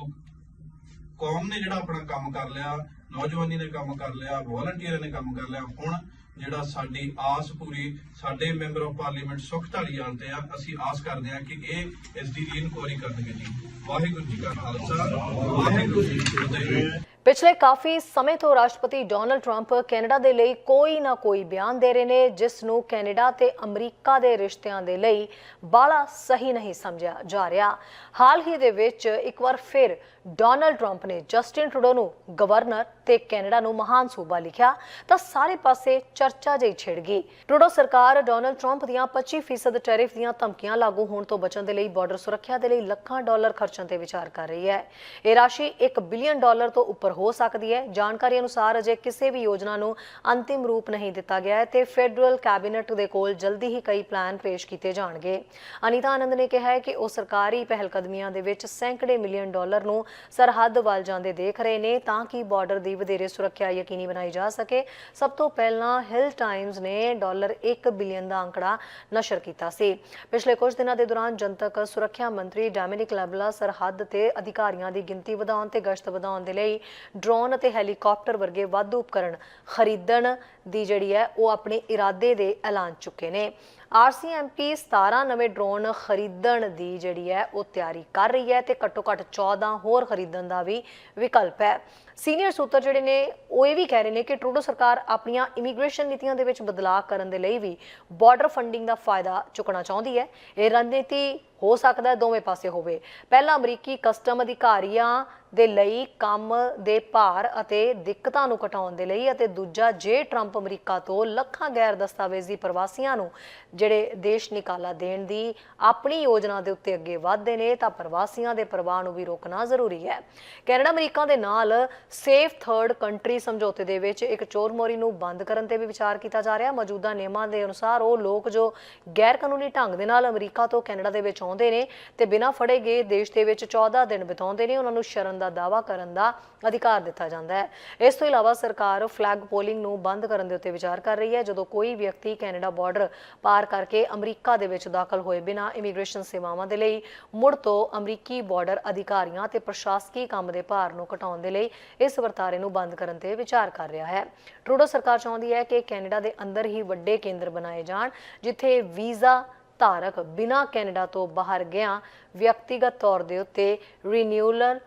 ਕੌਮ ਨੇ ਜਿਹੜਾ ਆਪਣਾ ਕੰਮ ਕਰ ਲਿਆ, ਨੌਜਵਾਨੀ ਨੇ ਕੰਮ ਕਰ ਲਿਆ ਵੋਲੰਟੀਅਰਾਂ ਨੇ ਕੰਮ ਕਰ ਲਿਆ, ਹੁਣ ਜਿਹੜਾ ਸਾਡੀ ਆਸ ਪੂਰੀ ਸਾਡੇ ਮੈਂਬਰ ਆਫ ਪਾਰਲੀਮੈਂਟ ਸੁਖ ਢਾਲੀਵਾਲ ਤੇ ਆ, ਅਸੀਂ ਆਸ ਕਰਦੇ ਹਾਂ ਕਿ ਇਹ ਇਸ ਦੀ ਇਨਕੁਆਇਰੀ ਕਰਨਗੇ ਜੀ। ਵਾਹਿਗੁਰੂ ਜੀ ਕਾ ਖਾਲਸਾ, ਵਾਹਿਗੁਰੂ ਜੀ ਕੀ ਫਤਿਹ। ਪਿਛਲੇ ਕਾਫੀ ਸਮੇਂ ਤੋਂ ਰਾਸ਼ਟਰਪਤੀ ਡੋਨਲਡ ਟਰੰਪ ਕੈਨੇਡਾ ਦੇ ਲਈ ਕੋਈ ਨਾ ਕੋਈ ਬਿਆਨ ਦੇ ਰਹੇ ਨੇ, ਜਿਸ ਨੂੰ ਕੈਨੇਡਾ ਤੇ ਅਮਰੀਕਾ ਦੇ ਰਿਸ਼ਤਿਆਂ ਦੇ ਲਈ ਬਾਲਾ ਸਹੀ ਨਹੀਂ ਸਮਝਿਆ ਜਾ ਰਿਹਾ। ਹਾਲ ਹੀ ਦੇ ਵਿੱਚ ਇੱਕ ਵਾਰ ਫਿਰ ਡੋਨਲਡ ਟਰੰਪ ਨੇ ਜਸਟਿਨ ਟਰੂਡੋ ਨੂੰ ਗਵਰਨਰ ਤੇ ਕੈਨੇਡਾ ਨੂੰ ਮਹਾਨ ਸੂਬਾ ਲਿਖਿਆ, ਤਾਂ ਸਾਰੇ ਪਾਸੇ ਚਰਚਾ ਜਿਹੀ ਛਿੜ ਗਈ। ਟਰੂਡੋ ਸਰਕਾਰ ਡੋਨਲਡ ਟਰੰਪ ਦੀਆਂ 25% ਟੈਰਿਫ ਦੀਆਂ ਧਮਕੀਆਂ ਲਾਗੂ ਹੋਣ ਤੋਂ ਬਚਣ ਦੇ ਲਈ ਬਾਰਡਰ ਸੁਰੱਖਿਆ ਦੇ ਲਈ ਲੱਖਾਂ ਡਾਲਰ ਖਰਚਣ ਤੇ ਵਿਚਾਰ ਕਰ ਰਹੀ ਹੈ। ਇਹ ਰਾਸ਼ੀ 1 ਬਿਲੀਅਨ ਡਾਲਰ ਤੋਂ ਉੱਪਰ ਹੋ ਸਕਦੀ ਹੈ। ਜਾਣਕਾਰੀ ਅਨੁਸਾਰ ਅਜੇ ਕਿਸੇ ਵੀ ਯੋਜਨਾ ਨੂੰ ਅੰਤਿਮ ਰੂਪ ਨਹੀਂ ਦਿੱਤਾ ਗਿਆ ਹੈ ਤੇ ਫੈਡਰਲ ਕੈਬਨਿਟ ਦੇ ਕੋਲ ਜਲਦੀ ਹੀ ਕਈ ਪਲਾਨ ਪੇਸ਼ ਕੀਤੇ ਜਾਣਗੇ। ਅਨੀਤਾ ਆਨੰਦ ਨੇ ਕਿਹਾ ਹੈ ਕਿ ਉਹ ਸਰਕਾਰੀ ਪਹਿਲਕਦਮੀਆਂ ਦੇ ਵਿੱਚ ਸੈਂਕੜੇ ਮਿਲੀਅਨ ਡਾਲਰ ਨੂੰ ਸਰਹੱਦ ਵੱਲ ਜਾਂਦੇ ਦੇਖ ਰਹੇ ਨੇ ਤਾਂ ਕਿ ਬਾਰਡਰ ਦੀ ਵਧੇਰੇ ਸੁਰੱਖਿਆ ਯਕੀਨੀ ਬਣਾਈ ਜਾ ਸਕੇ। ਸਭ ਤੋਂ ਪਹਿਲਾਂ ਹਿਲ ਟਾਈਮਜ਼ ਨੇ ਡਾਲਰ 1 ਬਿਲੀਅਨ ਦਾ ਅੰਕੜਾ ਨਸ਼ਰ ਕੀਤਾ ਸੀ। ਪਿਛਲੇ ਕੁਝ ਦਿਨਾਂ ਦੇ ਦੌਰਾਨ ਜਨਤਕ ਸੁਰੱਖਿਆ ਮੰਤਰੀ ਡੈਮਿਨਿਕ ਲੈਬਲਾ ਸਰਹੱਦ ਤੇ ਅਧਿਕਾਰੀਆਂ ਦੀ ਗਿਣਤੀ ਵਧਾਉਣ ਤੇ ਗਸ਼ਤ ਵਧਾਉਣ ਦੇ ਲਈ ਡਰੋਨ ਅਤੇ ਹੈਲੀਕਾਪਟਰ ਵਰਗੇ ਵਾਧੂ ਉਪਕਰਣ ਖਰੀਦਣ ਦੀ ਜਿਹੜੀ ਹੈ, ਉਹ ਆਪਣੇ ਇਰਾਦੇ ਦੇ ਐਲਾਨ ਚੁੱਕੇ ਨੇ। ਆਰਸੀਐਮਪੀ 17 ਨਵੇਂ ਡਰੋਨ ਖਰੀਦਣ ਦੀ ਜਿਹੜੀ ਹੈ ਉਹ ਤਿਆਰੀ ਕਰ ਰਹੀ ਹੈ ਤੇ ਘੱਟੋ ਘੱਟ 14 ਹੋਰ ਖਰੀਦਣ ਦਾ ਵੀ ਵਿਕਲਪ ਹੈ। ਸੀਨੀਅਰ ਸੂਤਰ ਜਿਹੜੇ ਨੇ, ਉਹ ਇਹ ਵੀ ਕਹਿ ਰਹੇ ਨੇ ਕਿ ਟਰੂਡੋ ਸਰਕਾਰ ਆਪਣੀਆਂ ਇਮੀਗ੍ਰੇਸ਼ਨ ਨੀਤੀਆਂ ਦੇ ਵਿੱਚ ਬਦਲਾਅ ਕਰਨ ਦੇ ਲਈ ਵੀ ਬਾਰਡਰ ਫੰਡਿੰਗ ਦਾ ਫਾਇਦਾ ਚੁੱਕਣਾ ਚਾਹੁੰਦੀ ਹੈ। ਇਹ ਰਣਨੀਤੀ ਹੋ ਸਕਦਾ ਹੈ ਦੋਵੇਂ ਪਾਸੇ ਹੋਵੇ। ਪਹਿਲਾਂ ਅਮਰੀਕੀ ਕਸਟਮ ਅਧਿਕਾਰੀਆਂ ਦੇ ਲਈ ਕੰਮ ਦੇ ਭਾਰ ਅਤੇ ਦਿੱਕਤਾਂ ਨੂੰ ਘਟਾਉਣ ਦੇ ਲਈ ਅਤੇ ਦੂਜਾ ਜੇ ਟਰੰਪ ਅਮਰੀਕਾ ਤੋਂ ਲੱਖਾਂ ਗੈਰ ਦਸਤਾਵੇਜ਼ੀ ਪ੍ਰਵਾਸੀਆਂ ਨੂੰ ਜਿਹੜੇ ਦੇਸ਼ ਨਿਕਾਲਾ ਦੇਣ ਦੀ ਆਪਣੀ ਯੋਜਨਾ ਦੇ ਉੱਤੇ ਅੱਗੇ ਵਧਦੇ ਨੇ, ਤਾਂ ਪ੍ਰਵਾਸੀਆਂ ਦੇ ਪ੍ਰਵਾਹ ਨੂੰ ਵੀ ਰੋਕਣਾ ਜ਼ਰੂਰੀ ਹੈ। ਕੈਨੇਡਾ, ਅਮਰੀਕਾ ਦੇ ਨਾਲ ਸੇਫ ਥਰਡ ਕੰਟਰੀ ਸਮਝੌਤੇ ਦੇ ਵਿੱਚ ਇੱਕ ਚੋਰ-ਮੋਰੀ ਨੂੰ ਬੰਦ ਕਰਨ ਤੇ ਵੀ ਵਿਚਾਰ ਕੀਤਾ ਜਾ ਰਿਹਾ। ਮੌਜੂਦਾ ਨਿਯਮਾਂ ਦੇ ਅਨੁਸਾਰ ਉਹ ਲੋਕ ਜੋ ਗੈਰ ਕਾਨੂੰਨੀ ਢੰਗ ਦੇ ਨਾਲ ਅਮਰੀਕਾ ਤੋਂ ਕੈਨੇਡਾ ਦੇ ਵਿੱਚ ਆਉਂਦੇ ਨੇ ਤੇ ਬਿਨਾਂ ਫੜੇ ਗਏ ਦੇਸ਼ ਦੇ ਵਿੱਚ 14 ਦਿਨ ਬਿਤਾਉਂਦੇ ਨੇ, ਉਹਨਾਂ ਨੂੰ ਸ਼ਰਨ ਦਾ ਦਾਵਾ ਕਰਨ ਦਾ ਅਧਿਕਾਰ ਦਿੱਤਾ ਜਾਂਦਾ ਹੈ। ਇਸ ਤੋਂ ਇਲਾਵਾ ਸਰਕਾਰ ਫਲੈਗ ਪੋਲਿੰਗ ਨੂੰ ਬੰਦ ਕਰਨ ਦੇ ਉੱਤੇ ਵਿਚਾਰ ਕਰ ਰਹੀ ਹੈ। ਜਦੋਂ ਕੋਈ ਵਿਅਕਤੀ ਕੈਨੇਡਾ ਬਾਰਡਰ ਪਾਰ ਕਰਕੇ ਅਮਰੀਕਾ ਦੇ ਵਿੱਚ ਦਾਖਲ ਹੋਏ ਬਿਨਾਂ ਇਮੀਗ੍ਰੇਸ਼ਨ ਸੇਵਾਵਾਂ ਦੇ ਲਈ ਮੁੜ ਤੋਂ ਅਮਰੀਕੀ ਬਾਰਡਰ ਅਧਿਕਾਰੀਆਂ ਤੇ ਪ੍ਰਸ਼ਾਸਕੀ ਕੰਮ ਦੇ ਭਾਰ ਨੂੰ ਘਟਾਉਣ ਦੇ ਲਈ ਇਸ ਵਰਤਾਰੇ ਨੂੰ ਬੰਦ ਕਰਨ ਤੇ ਵਿਚਾਰ ਕਰ ਰਿਹਾ ਹੈ। ਟਰੂਡੋ ਸਰਕਾਰ ਚਾਹੁੰਦੀ ਹੈ ਕਿ ਕੈਨੇਡਾ ਦੇ ਅੰਦਰ ਹੀ ਵੱਡੇ ਕੇਂਦਰ ਬਣਾਏ ਜਾਣ, ਜਿੱਥੇ ਵੀਜ਼ਾ ਧਾਰਕ ਬਿਨਾਂ ਕੈਨੇਡਾ ਤੋਂ ਬਾਹਰ ਗਿਆ ਵਿਅਕਤੀਗਤ ਤੌਰ ਦੇ ਉੱਤੇ ਰੀਨਿਊਲਰ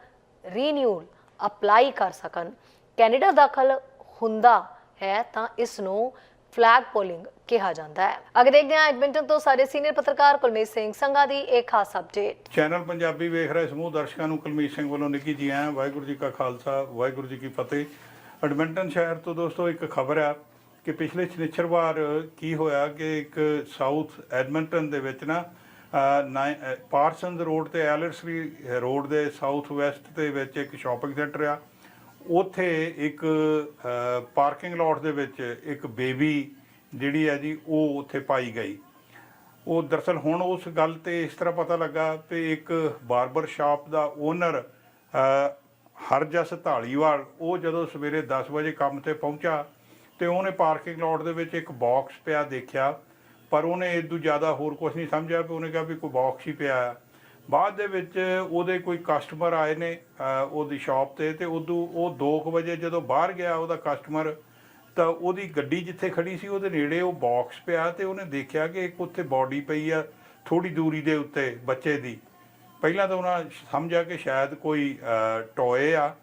ਰੀਨਿਊਲ ਅਪਲਾਈ ਕਰ ਸਕਣ। ਕੈਨੇਡਾ ਦਾਖਲ ਹੁੰਦਾ ਹੈ ਤਾਂ ਇਸ ਨੂੰ ਫਲੈਗ ਪੋਲਿੰਗ ਕਿਹਾ ਜਾਂਦਾ ਹੈ। ਅੱਗੇ ਦੇਖਦੇ ਹਾਂ ਐਡਮਿੰਟਨ ਤੋਂ ਸਾਡੇ ਸੀਨੀਅਰ ਪੱਤਰਕਾਰ ਕੁਲਮੀਤ ਸਿੰਘ ਸੰਘਾ ਦੀ ਇੱਕ ਖਾਸ ਅਪਡੇਟ ਚੈਨਲ ਪੰਜਾਬੀ ਵੇਖ ਰਹੇ ਸਮੂਹ ਦਰਸ਼ਕਾਂ ਨੂੰ ਕੁਲਮੀਤ ਸਿੰਘ ਵੱਲੋਂ ਨਿੱਘੀ ਜੀ ਆਇਆਂ ਵਾਹਿਗੁਰੂ ਜੀ ਕਾ ਖਾਲਸਾ, ਵਾਹਿਗੁਰੂ ਜੀ ਕੀ ਫਤਿਹ। ਐਡਮਿੰਟਨ ਸ਼ਹਿਰ ਤੋਂ ਦੋਸਤੋ, ਇੱਕ ਖਬਰ ਆ ਕਿ ਪਿਛਲੇ ਸ਼ਨੀਚਰਵਾਰ ਕੀ ਹੋਇਆ ਕਿ ਇੱਕ ਸਾਊਥ ਐਡਮਿੰਟਨ ਦੇ ਵਿੱਚ ਨਾ ਪਾਰਸਨਸ ਰੋਡ ਤੇ, ਐਲਰਸਰੀ ਰੋਡ ਦੇ ਸਾਊਥ ਵੈਸਟ ਦੇ ਵਿੱਚ ਇੱਕ ਸ਼ਾਪਿੰਗ ਸੈਂਟਰ ਆ। ਉੱਥੇ ਇੱਕ ਪਾਰਕਿੰਗ ਲੋਟ ਦੇ ਵਿੱਚ ਇੱਕ ਬੇਬੀ ਜਿਹੜੀ ਹੈ ਜੀ, ਉਹ ਉੱਥੇ ਪਾਈ ਗਈ। ਉਹ ਦਰਸਲ ਹੁਣ ਉਸ ਗੱਲ ਤੇ ਇਸ ਤਰ੍ਹਾਂ ਪਤਾ ਲੱਗਾ ਕਿ ਇੱਕ ਬਾਰਬਰ ਸ਼ਾਪ ਦਾ ਓਨਰ ਹਰਜਸ ਢਾਲੀਵਾਲ ਉਹ ਜਦੋਂ ਸਵੇਰੇ 10 ਵਜੇ ਕੰਮ ਤੇ ਪਹੁੰਚਾ ਤੇ ਉਹਨੇ ਪਾਰਕਿੰਗ ਲੋਟ ਦੇ ਵਿੱਚ ਇੱਕ ਬਾਕਸ ਪਿਆ ਦੇਖਿਆ, ਪਰ ਉਹਨੇ ਇਦੋਂ ਜ਼ਿਆਦਾ ਹੋਰ ਕੁਝ ਨਹੀਂ ਸਮਝਿਆ ਵੀ ਉਹਨੇ ਕਿਹਾ ਵੀ ਕੋਈ ਬਾਕਸ ਹੀ ਪਿਆ ਆ ਬਾਅਦ ਦੇ ਵਿੱਚ ਉਹਦੇ ਕੋਈ ਕਸਟਮਰ ਆਏ ਨੇ ਉਹਦੀ ਸ਼ਾਪ ਤੇ ਤੇ ਉਦੋਂ ਉਹ 2 ਵਜੇ ਜਦੋਂ ਬਾਹਰ ਗਿਆ, ਉਹਦਾ ਕਸਟਮਰ ਤਾਂ ਉਹਦੀ ਗੱਡੀ ਜਿੱਥੇ ਖੜੀ ਸੀ, ਉਹਦੇ ਨੇੜੇ ਉਹ ਬਾਕਸ ਪਿਆ ਤੇ ਉਹਨੇ ਦੇਖਿਆ ਕਿ ਇੱਕ ਉੱਥੇ ਬਾਡੀ ਪਈ ਆ ਥੋੜੀ ਦੂਰੀ ਦੇ ਉੱਤੇ ਬੱਚੇ ਦੀ। ਪਹਿਲਾਂ ਤਾਂ ਉਹਨਾਂ ਸਮਝਿਆ ਕਿ ਸ਼ਾਇਦ ਕੋਈ ਟੋਏ ਆ,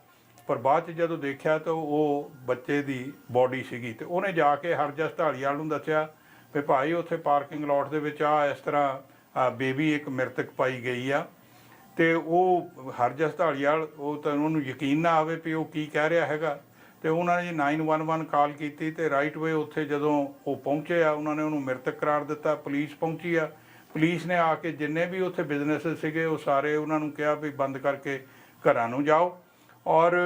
ਪਰ ਬਾਅਦ ਚ ਜਦੋਂ ਦੇਖਿਆ ਤਾਂ ਉਹ ਬੱਚੇ ਦੀ ਬਾਡੀ ਸੀਗੀ ਤੇ ਉਹਨੇ ਜਾ ਕੇ ਹਰਜਸ ਢਾਲੀਵਾਲ ਨੂੰ ਦੱਸਿਆ ਵੀ ਭਾਈ ਉੱਥੇ ਪਾਰਕਿੰਗ ਲੋਟ ਦੇ ਵਿੱਚ ਆ, ਇਸ ਤਰ੍ਹਾਂ ਬੇਬੀ ਇੱਕ ਮ੍ਰਿਤਕ ਪਾਈ ਗਈ ਆ। ਤੇ ਉਹ ਹਰਜਸ ਢਾਲੀਵਾਲ ਉਹ ਤਾਂ ਉਹਨੂੰ ਯਕੀਨ ਨਾ ਆਵੇ ਵੀ ਉਹ ਕੀ ਕਹਿ ਰਿਹਾ ਹੈਗਾ। ਤੇ ਉਹਨਾਂ ਨੇ 911 ਕਾਲ ਕੀਤੀ ਤੇ ਰਾਈਟ ਵੇ ਉੱਥੇ ਜਦੋਂ ਉਹ ਪਹੁੰਚੇ ਆ, ਉਹਨਾਂ ਨੇ ਉਹਨੂੰ ਮ੍ਰਿਤਕ ਕਰਾਰ ਦਿੱਤਾ, ਪੁਲਿਸ ਪਹੁੰਚੀ ਆ। ਪੁਲਿਸ ਨੇ ਆ ਕੇ ਜਿੰਨੇ ਵੀ ਉੱਥੇ ਬਿਜ਼ਨਸ ਸੀਗੇ, ਉਹ ਸਾਰੇ ਉਹਨਾਂ ਨੂੰ ਕਿਹਾ ਵੀ ਬੰਦ ਕਰਕੇ ਘਰਾਂ ਨੂੰ ਜਾਓ। ਔਰ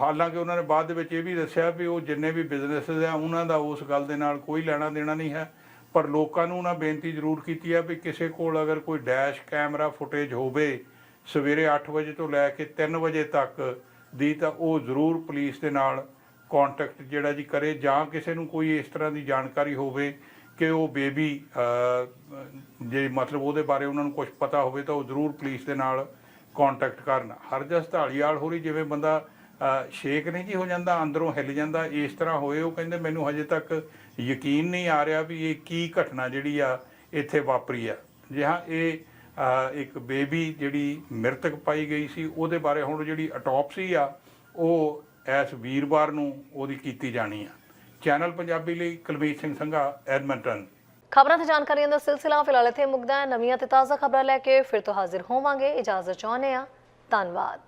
ਹਾਲਾਂਕਿ ਉਹਨਾਂ ਨੇ ਬਾਅਦ ਦੇ ਵਿੱਚ ਇਹ ਵੀ ਦੱਸਿਆ ਵੀ ਉਹ ਜਿੰਨੇ ਵੀ ਬਿਜ਼ਨੈਸਸ ਆ, ਉਹਨਾਂ ਦਾ ਉਸ ਗੱਲ ਦੇ ਨਾਲ ਕੋਈ ਲੈਣਾ ਦੇਣਾ ਨਹੀਂ ਹੈ। ਪਰ ਲੋਕਾਂ ਨੂੰ ਉਹਨਾਂ ਬੇਨਤੀ ਜ਼ਰੂਰ ਕੀਤੀ ਆ ਵੀ ਕਿਸੇ ਕੋਲ ਅਗਰ ਕੋਈ ਡੈਸ਼ ਕੈਮਰਾ ਫੁਟੇਜ ਹੋਵੇ, ਸਵੇਰੇ 8 ਵਜੇ ਤੋਂ ਲੈ ਕੇ 3 ਵਜੇ ਤੱਕ ਦੀ ਤਾਂ ਉਹ ਜ਼ਰੂਰ ਪੁਲਿਸ ਦੇ ਨਾਲ ਕੰਟੈਕਟ ਜਿਹੜਾ ਜੀ ਕਰੇ ਜਾਂ ਕਿਸੇ ਨੂੰ ਕੋਈ ਇਸ ਤਰ੍ਹਾਂ ਦੀ ਜਾਣਕਾਰੀ ਹੋਵੇ ਕਿ ਉਹ ਬੇਬੀ ਜੇ ਮਤਲਬ ਉਹਦੇ ਬਾਰੇ ਉਹਨਾਂ ਨੂੰ ਕੁਝ ਪਤਾ ਹੋਵੇ ਤਾਂ ਉਹ ਜ਼ਰੂਰ ਪੁਲਿਸ ਦੇ ਨਾਲ ਕੰਟੈਕਟ ਕਰਨ। ਹਰਜਸ ਢਾਲੀਵਾਲ ਹੋਰੀ ਜਿਵੇਂ ਬੰਦਾ ਅ, ਸ਼ੇਕ ਨਹੀਂ ਜੀ ਹੋ ਜਾਂਦਾ ਅੰਦਰੋਂ ਹਿੱਲ ਜਾਂਦਾ ਇਸ ਤਰ੍ਹਾਂ ਹੋਏ ਉਹ ਕਹਿੰਦੇ ਮੈਨੂੰ ਹਜੇ ਤੱਕ ਯਕੀਨ ਨਹੀਂ ਆ ਰਿਹਾ ਵੀ ਇਹ ਕੀ ਘਟਨਾ ਜਿਹੜੀ ਆ ਇੱਥੇ ਵਾਪਰੀ ਆ। ਜੀ ਹਾਂ ਇਹ ਇੱਕ ਬੇਬੀ ਜਿਹੜੀ ਮ੍ਰਿਤਕ ਪਾਈ ਗਈ ਸੀ, ਉਹਦੇ ਬਾਰੇ ਹੁਣ ਜਿਹੜੀ ਅਟੋਪਸੀ ਆ, ਉਹ ਇਸ ਵੀਰਵਾਰ ਨੂੰ ਉਹਦੀ ਕੀਤੀ ਜਾਣੀ ਆ। ਚੈਨਲ ਪੰਜਾਬੀ ਲਈ ਕੁਲਵੀਰ ਸਿੰਘ ਸੰਘਾ ਐਡਮੰਟਨ ਖਬਰਾਂ ਤੇ ਜਾਣਕਾਰੀਆਂ ਦਾ ਸਿਲਸਿਲਾ ਫਿਲਹਾਲ ਇੱਥੇ ਮੁੱਕਦਾ ਹੈ। ਨਵੀਆਂ ਤੇ ਤਾਜ਼ਾ ਖਬਰਾਂ ਲੈ ਕੇ ਫਿਰ ਤੋਂ ਹਾਜ਼ਰ ਹੋਵਾਂਗੇ। ਇਜਾਜ਼ਤ ਚਾਹੁੰਦੇ ਆ ਧੰਨਵਾਦ।